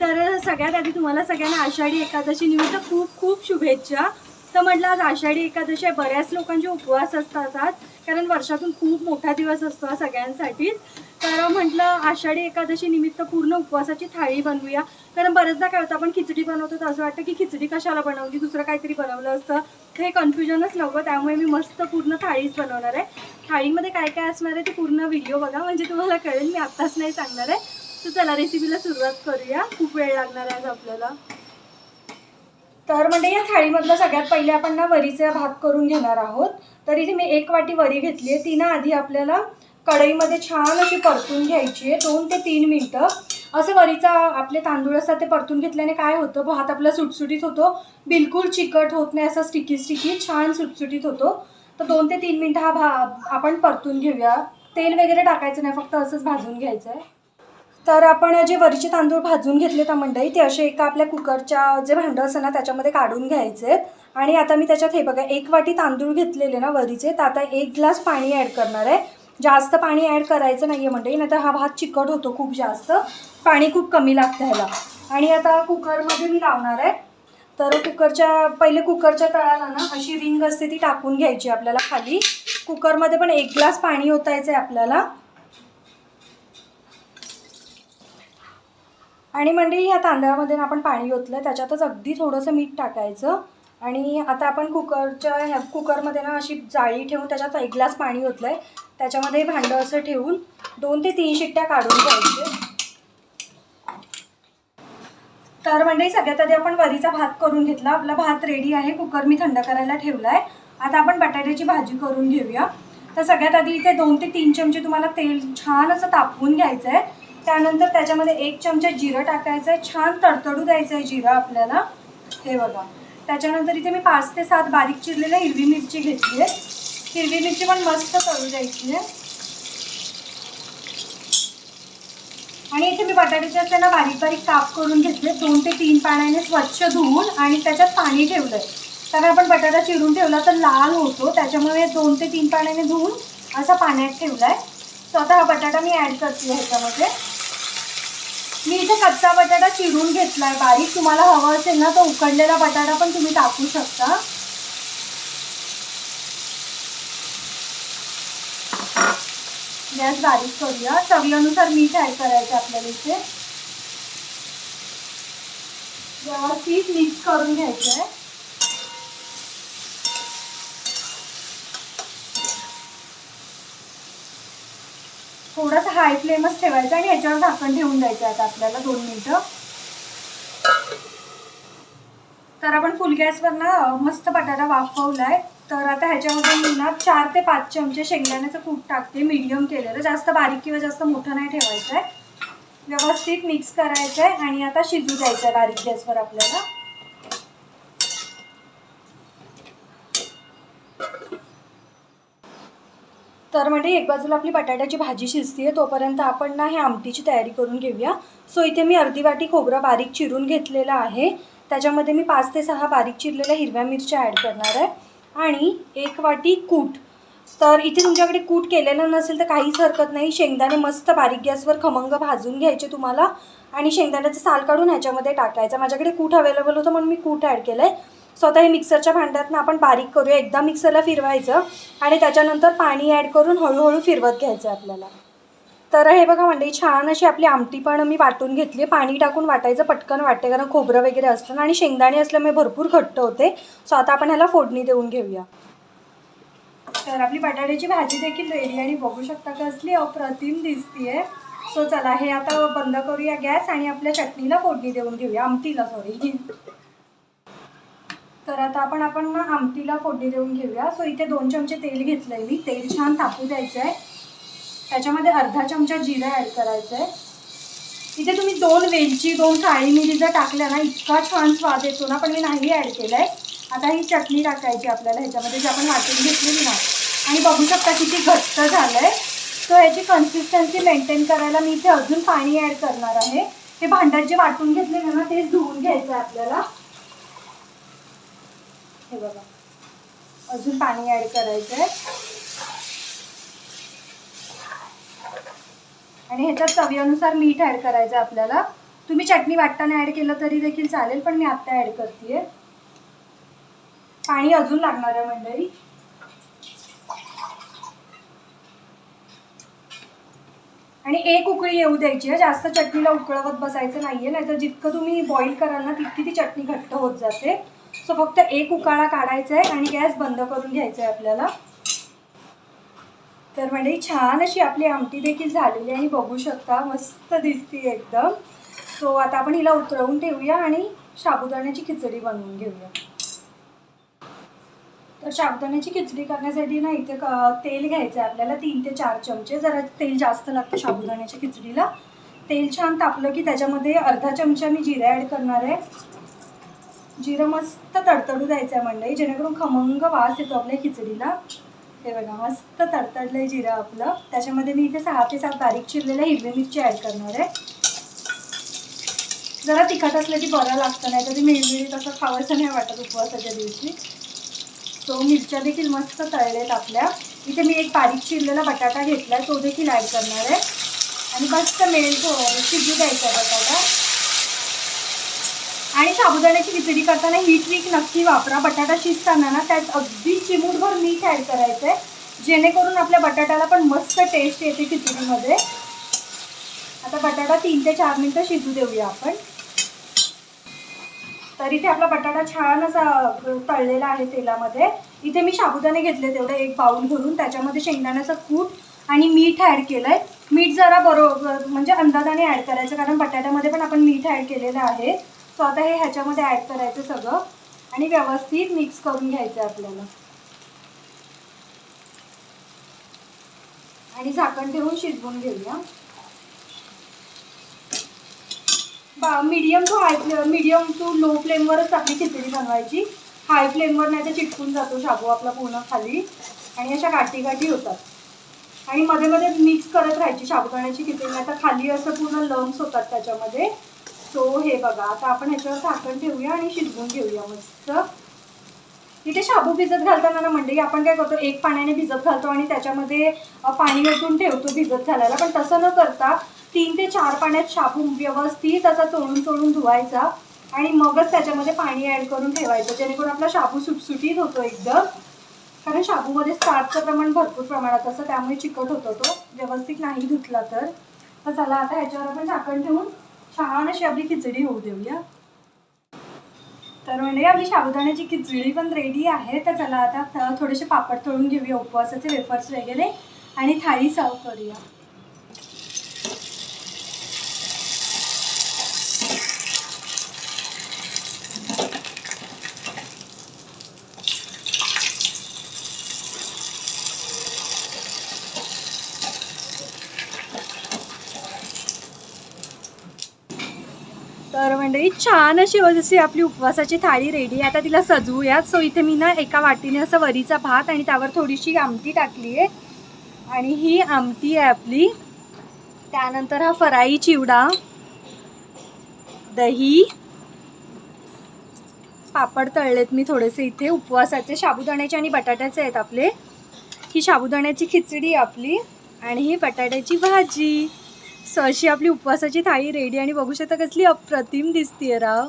तर सगळ्यात आधी तुम्हाला सगळ्यांना आषाढी एकादशी निमित्त खूप खूप शुभेच्छा. तर म्हटलं आज आषाढी एकादशी आहे. बऱ्याच लोकांचे उपवास असतात आज, कारण वर्षातून खूप मोठा दिवस असतो हा सगळ्यांसाठीच तर म्हटलं आषाढी एकादशी निमित्त पूर्ण उपवासाची थाळी बनवूया. कारण बरेचदा काय होतं आपण खिचडी बनवतो तर असं वाटतं की खिचडी कशाला बनवली? दुसरं काहीतरी बनवलं असतं. हे कन्फ्युजनच नव्हतं त्यामुळे मी मस्त पूर्ण थाळीच बनवणार आहे. थाळीमध्ये काय काय असणार आहे ते पूर्ण व्हिडिओ बघा. म्हणजे तुम्हाला कळेल मी आत्ताच नाही सांगणार आहे. तर चला रेसिपीला सुरुवात करूया. खूप वेळ लागणार आहे आपल्याला. तर म्हणजे या थाळीमधलं सगळ्यात पहिले आपण ना वरीचा भात करून घेणार आहोत. तर इथे मी एक वाटी वरी घेतली आहे ती ना आधी आपल्याला कढईमध्ये छान अशी परतून घ्यायची आहे दोन ते तीन मिनटं. असं वरीचा आपले तांदूळ असतात ते परतून घेतल्याने काय होतं भात आपला सुटसुटीत होतो. बिलकुल चिकट होत नाही असं स्टिकी स्टिकी छान सुटसुटीत होतो. तर दोन ते तीन मिनटं हा भा आपण परतून घेऊया. तेल वगैरे टाकायचं नाही फक्त असंच भाजून घ्यायचं आहे तर आपण जे वरीचे तांदूळ भाजून घेतले त्या मंडई ते असे एका आपल्या कुकरच्या जे भांडं असतं ना त्याच्यामध्ये काढून घ्यायचे. आणि आता मी त्याच्यात हे बघा एक वाटी तांदूळ घेतलेले ना वरीचे तर आता एक ग्लास पाणी ॲड करणार आहे. जास्त पाणी ॲड करायचं नाही आहे मंडई नाही तर हा भात चिकट होतो खूप जास्त. पाणी खूप कमी लागतं ह्याला. आणि आता कुकरमध्ये मी लावणार आहे. तर कुकरच्या पहिले कुकरच्या तळाला ना अशी रिंग असते ती टाकून घ्यायची आपल्याला खाली. कुकरमध्ये पण एक ग्लास पाणी ओतायचं आहे आपल्याला. आणि मंडळी ह्या तांदळामध्ये ना आपण पाणी ओतलं. त्याच्यातच अगदी थोडंसं मीठ टाकायचं. आणि आता आपण कुकरच्या ह्या कुकरमध्ये ना अशी जाळी ठेवून त्याच्यात एक ग्लास पाणी ओतलं आहे त्याच्यामध्ये भांडं असं ठेवून दोन ते तीन शिट्ट्या काढून घ्यायचे. तर मंडळी सगळ्यात आधी आपण वरीचा भात करून घेतला. आपला भात रेडी आहे. कुकर मी थंड करायला ठेवला आहे आता आपण बटाट्याची भाजी करून घेऊया. तर सगळ्यात आधी इथे दोन ते तीन चमचे तुम्हाला तेल छान असं तापवून घ्यायचं आहे त्यानंतर त्याच्यामध्ये एक चमचा जिरं टाकायचं आहे छान तडतडू द्यायचं आहे जिरं आपल्याला. हे बघा. त्याच्यानंतर इथे मी पाच ते सात बारीक चिरलेल्या हिरवी मिरची घेतली आहे. हिरवी मिरची पण मस्त तळू द्यायची आहे. आणि इथे मी बटाट्याचे असे ना बारीक बारीक काप करून घेतले. दोन ते तीन पाण्याने स्वच्छ धुवून आणि त्याच्यात पाणी ठेवलं आहे कारण आपण बटाटा चिरून ठेवला तर लाल होतो. त्याच्यामुळे दोन ते तीन पाण्याने धुवून असा पाण्यात ठेवला आहे स्वतः हा बटाटा मी ॲड करते ह्याच्यामध्ये. मी इथे कच्चा बटाटा चिरून घेतला आहे बारीक तुम्हाला हवा असेल ना तर उकडलेला बटाटा पण तुम्ही टाकू शकता. गॅस बारीक करूया. चवीनुसार मीठ ॲड करायचं आपल्याला इथे. व्यवस्थित मिक्स करून घ्यायचं आहे थोडंसं हाय फ्लेमच ठेवायचं आणि ह्याच्यावर झाकण ठेवून द्यायचं आता आपल्याला दोन मिनटं. तर आपण फुल गॅसवर ना मस्त बटाटा वाफवलाय. तर आता ह्याच्यामध्ये मी ना चार ते पाच चमचे शेंगदाण्याचं कूट टाकते मीडियम केलेलं. जास्त बारीक किंवा जास्त मोठं नाही ठेवायचं आहे व्यवस्थित मिक्स करायचं आहे आणि आता शिजू द्यायचं आहे बारीक गॅसवर आपल्याला. तर म्हणजे एक बाजूला आपली बटाट्याची भाजी शिजते तोपर्यंत आपण ना हे आमटीची तयारी करून घेऊया. सो इथे मी अर्धी वाटी खोबरं बारीक चिरून घेतलेलं आहे. त्याच्यामध्ये मी पाच ते सहा बारीक चिरलेल्या हिरव्या मिरच्या ॲड करणार आहे. आणि एक वाटी कूट. तर इथे तुमच्याकडे कूट केलेलं नसेल तर काहीच हरकत नाही. शेंगदाणे मस्त बारीक गॅसवर खमंग भाजून घ्यायचे तुम्हाला. आणि शेंगदाण्याचं साल काढून ह्याच्यामध्ये टाकायचं. माझ्याकडे कूट अवेलेबल होतं म्हणून मी कूट ॲड केलं आहे स्वतः हे मिक्सरच्या भांड्यातनं आपण बारीक करूया. एकदा मिक्सरला फिरवायचं आणि त्याच्यानंतर पाणी ॲड करून हळूहळू फिरवत घ्यायचं आहे आपल्याला. तर हे बघा म्हणजे छान अशी आपली आमटी पण मी वाटून घेतली. पाणी टाकून वाटायचं पटकन वाटते कारण खोबरं वगैरे असतं ना आणि शेंगदाणे असल्यामुळे भरपूर घट्ट होते. सो आता आपण ह्याला फोडणी देऊन घेऊया. तर आपली बटाट्याची भाजी देखील रेडी आणि बघू शकता कसली अप्रतिम दिसतीये. सो चला हे आता बंद करूया गॅस आणि आपल्या चटणीला फोडणी देऊन घेऊया. आमटीला सॉरी तर आता आपण आपण ना आमटीला फोडणी देऊन घेऊया. सो इथे दोन चमचे तेल घेतलं आहे मी. तेल छान तापू द्यायचं आहे त्याच्यामध्ये अर्धा चमचा जिरं ॲड करायचं आहे इथे तुम्ही दोन वेलची दोन काळी मिरी जर टाकल्या ना इतका छान स्वाद येतो ना पण मी नाही ॲड केलं आहे आता ही चटणी टाकायची आपल्याला. ह्याच्यामध्ये जी आपण वाटून घेतलेली ना. आणि बघू शकता किती घट्ट झालं आहे सो ह्याची कन्सिस्टन्सी मेंटेन करायला मी इथे अजून पाणी ॲड करणार आहे. हे भांड्यात जे वाटून घेतलेलं ना तेच धुवून घ्यायचं आहे आपल्याला. हे बघा. अजून पाणी ॲड करायचं आहे आणि ह्याच्यात चवीनुसार मीठ ॲड करायचं आहे आपल्याला. तुम्ही चटणी वाटताना ॲड केलं तरी देखील चालेल पण मी आत्ता ॲड करते पाणी अजून लागणार आहे मंडळी. आणि एक उकळी येऊ द्यायची आहे. जास्त चटणीला उकळवत बसायचं नाही आहे नाहीतर जितकं तुम्ही बॉईल कराल ना तितकी ती चटणी घट्ट होत जाते. सो फक्त एक उकाळा काढायचा आहे आणि गॅस बंद करून घ्यायचा आहे आपल्याला. तर म्हणजे छान अशी आपली आमटी देखील झालेली आहे. आणि बघू शकता मस्त दिसते एकदम. सो आता आपण हिला उतरवून ठेवूया आणि साबुदाण्याची खिचडी बनवून घेऊया. तर साबुदाण्याची खिचडी करण्यासाठी ना इथे तेल घ्यायचं आहे आपल्याला तीन ते चार चमचे. जरा तेल जास्त लागतं साबुदाण्याच्या खिचडीला. तेल छान तापलं की त्याच्यामध्ये अर्धा चमचा मी जिरा ॲड करणार आहे. जिरं मस्त तडतडू द्यायचं आहे मंडळी जेणेकरून खमंग वास येतो आपल्या खिचडीला. हे बघा मस्त तडतडलं आहे जिरं आपलं. त्याच्यामध्ये मी इथे सहा ते सात बारीक चिरलेल्या हिरवी मिरची ॲड करणार आहे. जरा तिखट असलं की बरं लागतं नाही तर ते मिळमिळीत असं खावंसं नाही वाटत उपवासाच्या दिवशी. तो मिरच्या देखील मस्त तळलेत आपल्या. इथे मी एक बारीक चिरलेला बटाटा घेतला आहे तो देखील ॲड करणार आहे. आणि मस्त मेल हो, शिजू द्यायचा बटाटा. आणि साबुदाण्याची खिचडी करताना ही ट्रिक नक्की वापरा. बटाटा शिजताना ना त्यात अगदी चिमूटभर मीठ ॲड करायचं आहे जेणेकरून आपल्या बटाट्याला पण मस्त टेस्ट येते खिचडीमध्ये. आता बटाटा तीन ते चार मिनटं शिजू देऊया आपण. तर इथे आपला बटाटा छान असा तळलेला आहे तेलामध्ये. इथे मी साबुदाणे घेतले तेवढे एक बाउल भरून. त्याच्यामध्ये शेंगदाण्याचं कूट आणि मीठ ॲड केलं आहे मीठ जरा बरोबर म्हणजे अंदाजाने ॲड करायचं कारण बटाट्यामध्ये पण आपण मीठ ॲड केलेलं आहे. सो आता हे ह्याच्यामध्ये ॲड करायचं सगळं आणि व्यवस्थित मिक्स करून घ्यायचं आहे आपल्याला. आणि झाकण ठेवून शिजवून घेऊया. बा medium to high medium to low फ्लेमवरच आपली खिचडी बनवायची. हाय फ्लेमवर नाही तर चिटकून जातो शाबू आपला पूर्ण खाली. आणि अशा गाठी गाठी होतात. आणि मध्ये मध्ये मिक्स करत राहायची साबुदाण्याची खिचडी. नाही तर खाली असं पूर्ण लम्स होतात त्याच्यामध्ये. सो हे बघा आता आपण ह्याच्यावर झाकण ठेवूया आणि शिजवून घेऊया मस्त. इथे शाबू भिजत घालताना ना म्हणजे आपण काय करतो एक पाण्याने भिजत घालतो आणि त्याच्यामध्ये पाणी ओतून ठेवतो भिजत घालायला. पण तसं न करता तीन ते चार पाण्यात शाबू व्यवस्थित असा चोळून चोळून धुवायचा आणि मगच त्याच्यामध्ये पाणी ॲड करून ठेवायचं जेणेकरून आपला शाबू सुटसुटीत होतो एकदम. कारण शाबूमध्ये स्टार्चचं प्रमाण भरपूर प्रमाणात असतं त्यामुळे चिकट होतो तो. व्यवस्थित नाही धुतला तर. तर चला आता ह्याच्यावर आपण झाकण ठेवून छान अशी आपली खिचडी होऊ देऊया. तर म्हणजे आपली साबुदाण्याची खिचडी पण रेडी आहे. तर चला आता थोडेसे पापड तळून घेऊया उपवासाचे वेफर्स वगैरे. आणि थाळी सर्व करूया. तर मंडळी छान अशी जशी आपली उपवासाची थाळी रेडी आहे. आता तिला सजवूयात सो इथे मी ना एका वाटीने असं वरीचा भात आणि त्यावर थोडीशी आमटी टाकली आहे. आणि ही आमटी आहे आपली. त्यानंतर हा फराई चिवडा दही पापड तळलेत मी थोडेसे इथे. उपवासाचे साबुदाण्याचे आणि बटाट्याचे आहेत आपले. ही साबुदाण्याची खिचडी आपली. आणि ही बटाट्याची भाजी. सो अशी आपली उपवासाची थाळी रेडी आणि बघू शकता कसली अप्रतिम दिसतीये राव.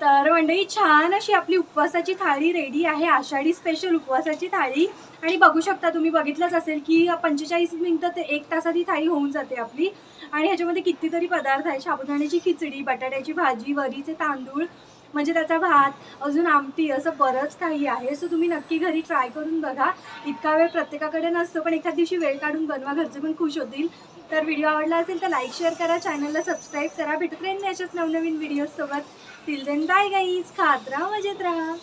तर मंडळी छान अशी आपली उपवासाची थाळी रेडी आहे. आषाढी स्पेशल उपवासाची थाळी. आणि बघू शकता तुम्ही बघितलंच असेल की पंचेचाळीस मिनिटं ते एक तासात ही थाळी होऊन जाते आपली. आणि ह्याच्यामध्ये कितीतरी पदार्थ आहे साबुदाण्याची खिचडी बटाट्याची भाजी वरीचे तांदूळ म्हणजे त्याचा भात अजून आमटी असं बरंच काही आहे. सो तुम्ही नक्की घरी ट्राय करून बघा. इतका वेळ प्रत्येकाकडे नसतो पण एखाद दिवशी वेळ काढून बनवा. घरचे पण खुश होतील. तर व्हिडिओ आवडला असेल तर लाईक शेअर करा. चॅनलला सबस्क्राईब करा. भेटत राहील अशाच नवनवीन व्हिडिओजसोबत टिल देन बाय गाईज खात राहा मजेत राहा.